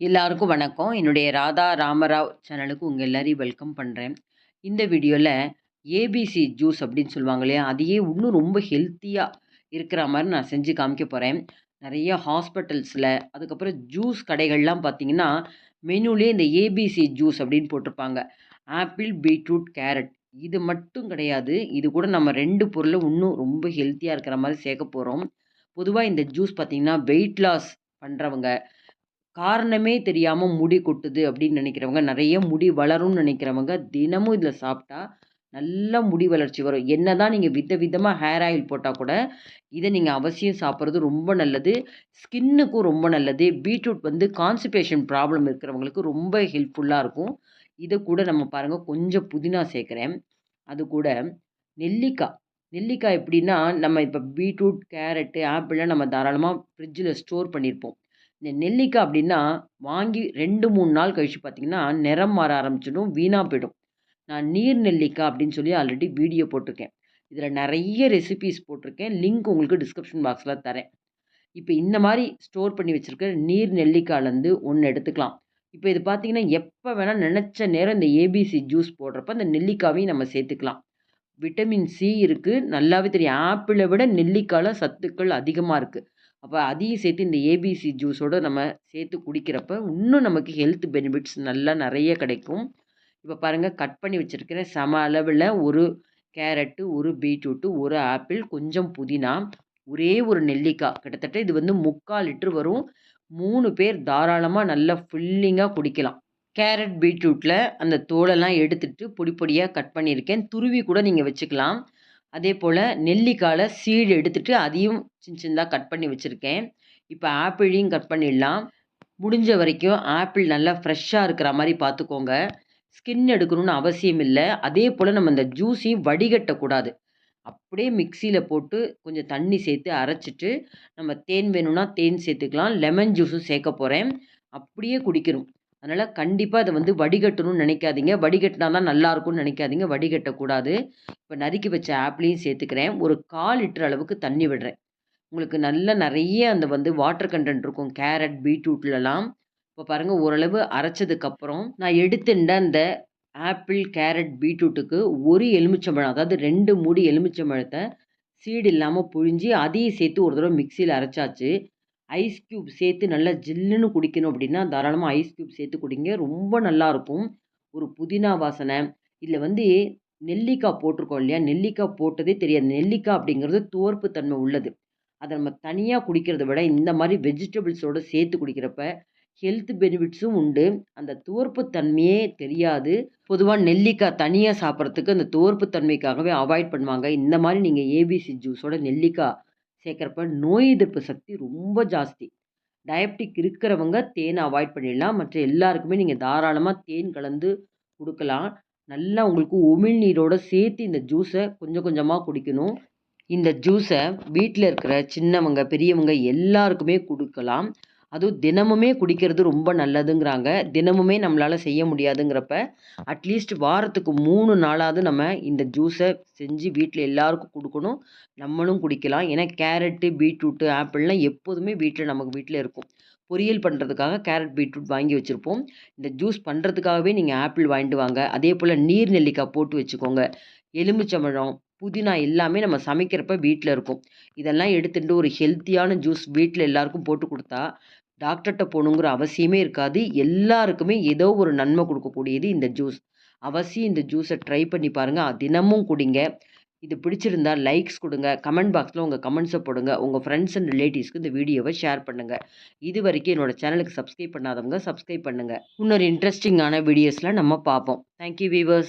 எல்லாருக்கும் வணக்கம். என்னுடைய ராதா ராமராவ் சேனலுக்கு உங்கள் எல்லாரையும் வெல்கம் பண்ணுறேன் இந்த வீடியோவில் ஏபிசி ஜூஸ் அப்படின்னு சொல்லுவாங்க இல்லையா அதையே இன்னும் ரொம்ப ஹெல்த்தியாக இருக்கிற மாதிரி நான் செஞ்சு காமிக்க போகிறேன் நிறைய ஹாஸ்பிட்டல்ஸில் அதுக்கப்புறம் ஜூஸ் கடைகள்லாம் பார்த்தீங்கன்னா மெனுலேயே இந்த ஏபிசி ஜூஸ் அப்படின்னு போட்டிருப்பாங்க. ஆப்பிள் பீட்ரூட் கேரட் இது மட்டும் கிடையாது. இது கூட நம்ம ரெண்டு பொருளை இன்னும் ரொம்ப ஹெல்த்தியாக இருக்கிற மாதிரி சேர்க்க போகிறோம் பொதுவாக இந்த ஜூஸ் பார்த்திங்கன்னா வெயிட் லாஸ் பண்ணுறவங்க காரணமே தெரியாமல் முடி கொட்டுது அப்படின்னு நினைக்கிறவங்க நிறைய முடி வளரும்னு நினைக்கிறவங்க தினமும் இதில் சாப்பிட்டா நல்ல முடி வளர்ச்சி வரும். என்ன தான் நீங்கள் வித விதமாக ஹேர் ஆயில் போட்டால் கூட இதை நீங்கள் அவசியம் சாப்பிட்றது ரொம்ப நல்லது. ஸ்கின்னுக்கும் ரொம்ப நல்லது. பீட்ரூட் வந்து கான்ஸ்டிபேஷன் ப்ராப்ளம் இருக்கிறவங்களுக்கு ரொம்ப ஹெல்ப்ஃபுல்லாக இருக்கும். இதை கூட நம்ம பாருங்கள் கொஞ்சம் புதினா சேர்க்குறேன். அது கூட நெல்லிக்காய். நெல்லிக்காய் எப்படின்னா நம்ம இப்போ பீட்ரூட் கேரட்டு ஆப்பிள்லாம் நம்ம தாராளமாக ஃப்ரிட்ஜில் ஸ்டோர் பண்ணியிருப்போம். இந்த நெல்லிக்காய் அப்படின்னா வாங்கி ரெண்டு மூணு நாள் கழித்து பார்த்திங்கன்னா நிறம் மாற ஆரம்பிச்சிடும் வீணாக போயிடும். நான் நீர் நெல்லிக்காய் அப்படின்னு சொல்லி ஆல்ரெடி வீடியோ போட்டிருக்கேன். இதில் நிறைய ரெசிபீஸ் போட்டிருக்கேன். லிங்க் உங்களுக்கு டிஸ்கிரிப்ஷன் பாக்ஸில் தரேன். இப்போ இந்த மாதிரி ஸ்டோர் பண்ணி வச்சுருக்க நீர் நெல்லிக்காயிலேருந்து ஒன்று எடுத்துக்கலாம். இப்போ இது பார்த்திங்கன்னா எப்போ வேணால் நினச்ச நேரம் இந்த ஏபிசி ஜூஸ் போடுறப்ப அந்த நெல்லிக்காவையும் நம்ம சேர்த்துக்கலாம். விட்டமின் சி இருக்குது நல்லாவே தெரியும். ஆப்பிளை விட நெல்லிக்காயில் சத்துக்கள் அதிகமாக இருக்குது அப்போ அதையும் சேர்த்து இந்த ஏபிசி ஜூஸோடு நம்ம சேர்த்து குடிக்கிறப்ப இன்னும் நமக்கு ஹெல்த் பெனிஃபிட்ஸ் நல்லா நிறைய கிடைக்கும். இப்போ பாருங்கள் கட் பண்ணி வச்சுருக்கிற சம அளவில் ஒரு கேரட்டு ஒரு பீட்ரூட்டு ஒரு ஆப்பிள் கொஞ்சம் புதினா ஒரே ஒரு நெல்லிக்காய். கிட்டத்தட்ட இது வந்து முக்கால் லிட்ரு வரும். மூணு பேர் தாராளமாக நல்லா ஃபில்லிங்காக குடிக்கலாம். கேரட் பீட்ரூட்டில் அந்த தோலெல்லாம் எடுத்துகிட்டு பொடி பொடியாக கட் பண்ணியிருக்கேன். துருவி கூட நீங்கள் வச்சுக்கலாம். அதே போல் நெல்லிக்காயில் சீடு எடுத்துகிட்டு அதையும் சின்ன சின்னதாக கட் பண்ணி வச்சுருக்கேன். இப்போ ஆப்பிளையும் கட் பண்ணிடலாம். முடிஞ்ச வரைக்கும் ஆப்பிள் நல்லா ஃப்ரெஷ்ஷாக இருக்கிற மாதிரி பார்த்துக்கோங்க. ஸ்கின் எடுக்கணும்னு அவசியம் இல்லை. அதே போல் நம்ம இந்த ஜூஸையும் வடிகட்டக்கூடாது அப்படியே மிக்சியில் போட்டு கொஞ்சம் தண்ணி சேர்த்து அரைச்சிட்டு நம்ம தேன் வேணும்னா தேன் சேர்த்துக்கலாம். லெமன் ஜூஸும் சேர்க்க போகிறேன் அப்படியே குடிக்கணும். அதனால் கண்டிப்பாக அதை வந்து வடிகட்டணும்னு நினைக்காதீங்க. வடிகட்டினா தான் நல்லாயிருக்கும்னு நினைக்காதீங்க. வடிகட்டக்கூடாது. இப்போ நறுக்கி வச்ச ஆப்பிளையும் சேர்த்துக்கிறேன். ஒரு கால் லிட்டர் அளவுக்கு தண்ணி விடுறேன். உங்களுக்கு நல்ல நிறைய அந்த வந்து வாட்டர் கண்டென்ட் இருக்கும். கேரட் பீட்ரூட்லலாம். இப்போ பாருங்கள் ஓரளவு அரைச்சதுக்கப்புறம் நான் எடுத்துட்ட அந்த ஆப்பிள் கேரட் பீட்ரூட்டுக்கு ஒரு எலுமிச்சம்பழம் அதாவது ரெண்டு மூடி எலுமிச்சம்பழத்தை சீடு இல்லாமல் புழிஞ்சி அதையும் சேர்த்து ஒரு தடவை மிக்சியில் அரைச்சாச்சு. ஐஸ் க்யூப் சேர்த்து நல்லா ஜில்லுன்னு குடிக்கணும் அப்படின்னா தாராளமாக ஐஸ் க்யூப் சேர்த்து குடிங்க. ரொம்ப நல்லாயிருக்கும் ஒரு புதினா வாசனை இதில் வந்து நெல்லிக்காய் போட்டிருக்கோம் இல்லையா? நெல்லிக்காய் போட்டதே தெரியாது. நெல்லிக்காய் அப்படிங்கிறது துவர்ப்பு தன்மை உள்ளது. அதை நம்ம தனியாக குடிக்கிறத விட இந்த மாதிரி வெஜிடபிள்ஸோடு சேர்த்து குடிக்கிறப்ப ஹெல்த் பெனிஃபிட்ஸும் உண்டு. அந்த துவர்ப்பு தன்மையே தெரியாது. பொதுவாக நெல்லிக்காய் தனியாக சாப்பிட்றதுக்கு அந்த துவர்ப்பு தன்மைக்காகவே அவாய்ட் பண்ணுவாங்க. இந்த மாதிரி நீங்கள் ஏபிசி ஜூஸோட நெல்லிக்காய் சேர்க்குறப்ப நோய் எதிர்ப்பு சக்தி ரொம்ப ஜாஸ்தி. டயபெட்டிக் இருக்கிறவங்க தேனை அவாய்ட் பண்ணிடலாம். மற்ற எல்லாருக்குமே நீங்கள் தாராளமாக தேன் கலந்து கொடுக்கலாம். நல்லா உங்களுக்கு உமிழ்நீரோடு சேர்த்து இந்த ஜூஸை கொஞ்சம் கொஞ்சமாக குடிக்கணும். இந்த ஜூஸை வீட்டில் இருக்கிற சின்னவங்க பெரியவங்க எல்லாருக்குமே கொடுக்கலாம். அதுவும் தினமுமே குடிக்கிறது ரொம்ப நல்லதுங்கிறாங்க. தினமுமே நம்மளால் செய்ய முடியாதுங்கிறப்ப அட்லீஸ்ட் வாரத்துக்கு மூணு நாளாவது நம்ம இந்த ஜூஸை செஞ்சு வீட்டில் எல்லாருக்கும் கொடுக்கணும். நம்மளும் குடிக்கலாம். ஏன்னா கேரட்டு பீட்ரூட்டு ஆப்பிள்லாம் எப்போதுமே வீட்டில் நமக்கு வீட்டில் இருக்கும். பொரியல் பண்ணுறதுக்காக கேரட் பீட்ரூட் வாங்கி வச்சுருப்போம். இந்த ஜூஸ் பண்ணுறதுக்காகவே நீங்கள் ஆப்பிள் வாங்கிட்டு வாங்க. அதே போல் நீர் நெல்லிக்காய் போட்டு வச்சுக்கோங்க. எலுமிச்சம்பழம் புதினா எல்லாமே நம்ம சமைக்கிறப்ப வீட்டில் இருக்கும். இதெல்லாம் எடுத்துகிட்டு ஒரு ஹெல்த்தியான ஜூஸ் வீட்டில் எல்லாருக்கும் போட்டு கொடுத்தா டாக்டர்கிட்ட போகணுங்கிற அவசியமே இருக்காது. எல்லாருக்குமே ஏதோ ஒரு நன்மை கொடுக்கக்கூடியது இந்த ஜூஸ் அவசியம் இந்த ஜூஸை ட்ரை பண்ணி பாருங்கள் தினமும் குடிங்க. இது பிடிச்சிருந்தா லைக்ஸ் கொடுங்க. கமெண்ட் பாக்ஸில் உங்கள் கமெண்ட்ஸை போடுங்க. உங்கள் ஃப்ரெண்ட்ஸ் அண்ட் ரிலேட்டிவ்ஸ்க்கு இந்த வீடியோவை ஷேர் பண்ணுங்கள் இது வரைக்கும் என்னோடய சேனலுக்கு சப்ஸ்கிரைப் பண்ணாதவங்க சப்ஸ்கிரைப் பண்ணுங்கள் இன்னொரு இன்ட்ரெஸ்டிங்கான வீடியோஸில் நம்ம பார்ப்போம். Thank you viewers